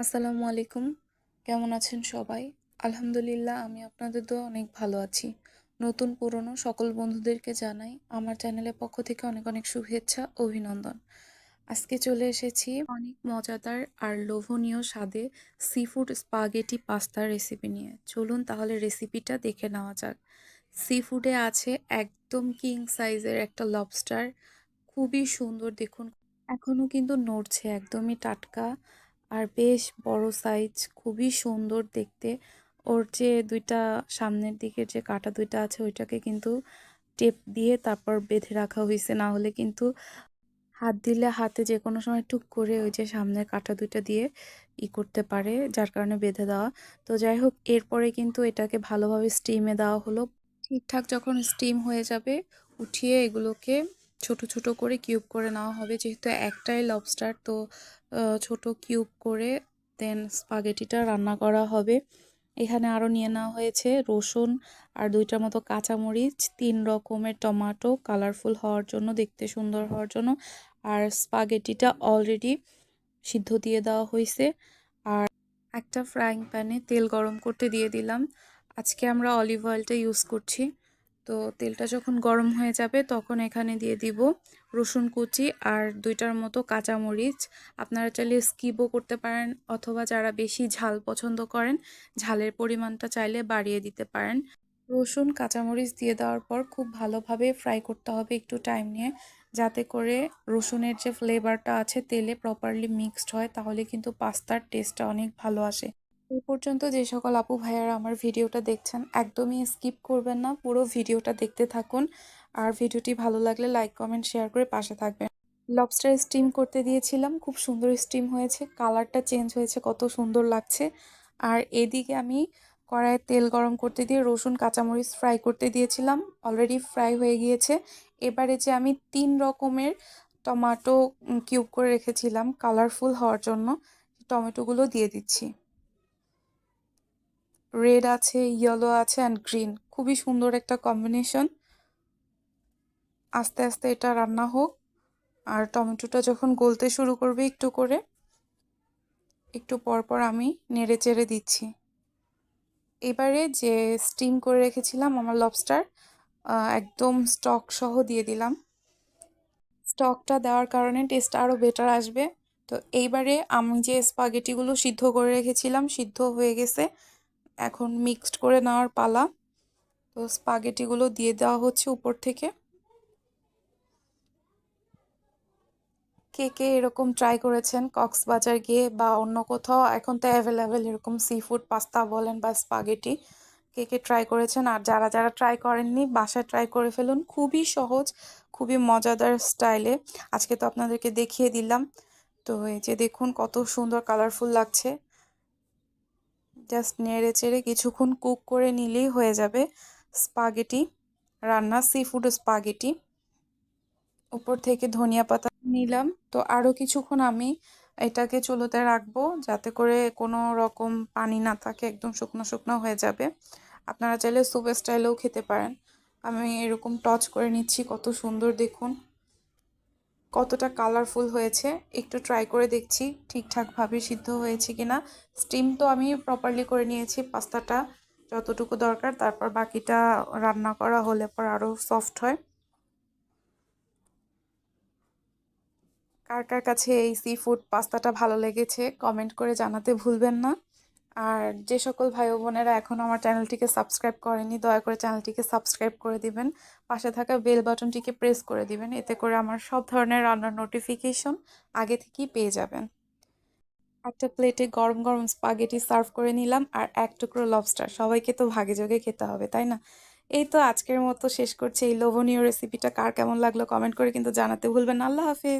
আসসালামু আলাইকুম। কেমন আছেন সবাই? আলহামদুলিল্লাহ, আমি আপনাদের তো অনেক ভালো আছি। নতুন, পুরনো সকল বন্ধুদেরকে জানাই আমার চ্যানেলের পক্ষ থেকে অনেক অনেক শুভেচ্ছা, অভিনন্দন। আজকে চলে এসেছি অনেক মজাদার আর লোভনীয় স্বাদে সি ফুড স্পাগেটি পাস্তার রেসিপি নিয়ে। চলুন তাহলে রেসিপিটা দেখে নেওয়া যাক। সি ফুডে আছে একদম কিং সাইজের একটা লবস্টার খুবই সুন্দর, দেখুন। এখনও কিন্তু নড়ছে, একদমই টাটকা। আর বেশ বড় সাইজ খুবই সুন্দর দেখতে। ওর যে দুইটা সামনের দিকের যে কাটা দুইটা আছে, ওইটাকে কিন্তু টেপ দিয়ে তারপর বেঁধে রাখা হয়েছে না হলে কিন্তু হাত দিলে হাতে যে কোনো সময় টুক করে ওই যে সামনের কাটা দুইটা দিয়ে ই করতে পারে, যার কারণে বেঁধে দেওয়া। তো যাই হোক, এরপরে কিন্তু এটাকে ভালোভাবে স্টিমে দেওয়া হলো। ঠিকঠাক যখন স্টিম হয়ে যাবে, উঠিয়ে এগুলোকে ছোট ছোট করে কিউব করে নেওয়া হবে। যেহেতু একটাই লবস্টার তো ছোট কিউব করে দেন স্পাগেটিটা রান্না করা হবে। এখানে আরও নিয়ে নেওয়া হয়েছে রসুন আর দুইটার মতো কাঁচামরিচ, তিন রকমের টমাটো কালারফুল হওয়ার জন্য, দেখতে সুন্দর হওয়ার জন্য। আর স্পাগেটিটা অলরেডি সিদ্ধ দিয়ে দেওয়া হয়েছে। আর একটা ফ্রাইং প্যানে তেল গরম করতে দিয়ে দিলাম। আজকে আমরা অলিভ অয়েলটা ইউজ করছি। তো তেলটা যখন গরম হয়ে যাবে তখন এখানে দিয়ে দিব রসুন কুচি আর দুইটার মতো কাঁচামরিচ। আপনারা চাইলে স্কিপও করতে পারেন অথবা যারা বেশি ঝাল পছন্দ করেন, ঝালের পরিমাণটা চাইলে বাড়িয়ে দিতে পারেন। রসুন, কাঁচামরিচ দিয়ে দেওয়ার পর খুব ভালোভাবে ফ্রাই করতে হবে একটু টাইম নিয়ে যাতে করে রসুনের যে ফ্লেভারটা আছে তেলে প্রপারলি মিক্সড হয় তাহলে কিন্তু পাস্তার টেস্টটা অনেক ভালো আসে। এই পর্যন্ত যে সকল আপু ভাইয়ারা আমার ভিডিওটা দেখছেন, একদমই স্কিপ করবেন না, পুরো ভিডিওটা দেখতে থাকুন। আর ভিডিওটি ভালো লাগলে লাইক, কমেন্ট, শেয়ার করে পাশে থাকবেন। লবস্টার স্টিম করতে দিয়েছিলাম, খুব সুন্দর স্টিম হয়েছে কালারটা চেঞ্জ হয়েছে, কত সুন্দর লাগছে। আর এদিকে আমি কড়াইয়ে তেল গরম করতে দিয়ে রসুন, কাঁচামরিচ ফ্রাই করতে দিয়েছিলাম অলরেডি ফ্রাই হয়ে গিয়েছে। এবারে যে আমি তিন রকমের টমাটো কিউব করে রেখেছিলাম কালারফুল হওয়ার জন্য টমেটোগুলো দিয়ে দিচ্ছি। রেড আছে ইয়েলো আছে অ্যান্ড গ্রিন খুবই সুন্দর একটা কম্বিনেশন আস্তে আস্তে এটা রান্না হোক। আর টমেটোটা যখন গলতে শুরু করবে একটু করে, একটু পর পর আমি নেড়ে চেড়ে দিচ্ছি। এবারে যে স্টিম করে রেখেছিলাম আমার লবস্টার একদম স্টক সহ দিয়ে দিলাম। স্টকটা দেওয়ার কারণে টেস্ট আরও বেটার আসবে। তো এইবারে আমি যে স্পাগেটিগুলো সিদ্ধ করে রেখেছিলাম, সিদ্ধ হয়ে গেছে। এখন মিক্সড করে নেওয়ার পালা। তো স্পাগেটিগুলো দিয়ে দেওয়া হচ্ছে উপর থেকে। কে কে এরকম ট্রাই করেছেন কক্সবাজার গিয়ে বা অন্য কোথাও, এখন তো অ্যাভেলেবেল এরকম সি ফুড পাস্তা বলেন বা স্পাগেটি কে কে ট্রাই করেছেন? আর যারা যারা ট্রাই করেননি, বাসায় ট্রাই করে ফেলুন। খুবই সহজ, খুবই মজাদার স্টাইলে আজকে তো আপনাদেরকে দেখিয়ে দিলাম। তো এই যে দেখুন কত সুন্দর কালারফুল লাগছে। জাস্ট নেড়ে চেড়ে কিছুক্ষণ কুক করে নিলেই হয়ে যাবে স্পাগেটি, রান্না সি ফুড স্পাগেটি। উপর থেকে ধনিয়া পাতা নিলাম। তো আরও কিছুক্ষণ আমি এটাকে চুলোতে রাখব যাতে করে কোনো রকম পানি না থাকে, একদম শুকনো শুকনো হয়ে যাবে। আপনারা চাইলে স্যুপ স্টাইলেও খেতে পারেন। আমি এরকম টচ করে নিচ্ছি, কত সুন্দর দেখুন। কতটা কালারফুল হয়েছে, একটু ট্রাই করে দেখছি ঠিকঠাকভাবে সিদ্ধ হয়েছে কিনা। স্টিম তো আমি প্রপারলি করে নিয়েছি, পাস্তাটা যতটুকু দরকার, তারপর বাকিটা রান্না করা হলে পর আরও সফট হয়। কার কার কাছে এই সি ফুড পাস্তাটা ভালো লেগেছে কমেন্ট করে জানাতে ভুলবেন না। আর যে সকল ভাই বোনেরা এখনও আমার চ্যানেলটিকে সাবস্ক্রাইব করেনি, দয়া করে চ্যানেলটিকে সাবস্ক্রাইব করে দিবেন। পাশে থাকা বেল বাটনটিকে প্রেস করে দিবেন, এতে করে আমার সব ধরনের রান্নার নোটিফিকেশন আগে থেকেই পেয়ে যাবেন। একটা প্লেটে গরম গরম স্পাগেটি সার্ভ করে নিলাম আর এক টুকরো লবস্টার সবাইকে তো ভাগে যোগে খেতে হবে, তাই না? এই তো আজকের মতো শেষ করছি। এই লোভনীয় রেসিপিটা কার কেমন লাগল কমেন্ট করে কিন্তু জানাতে ভুলবেন আল্লাহ হাফিজ।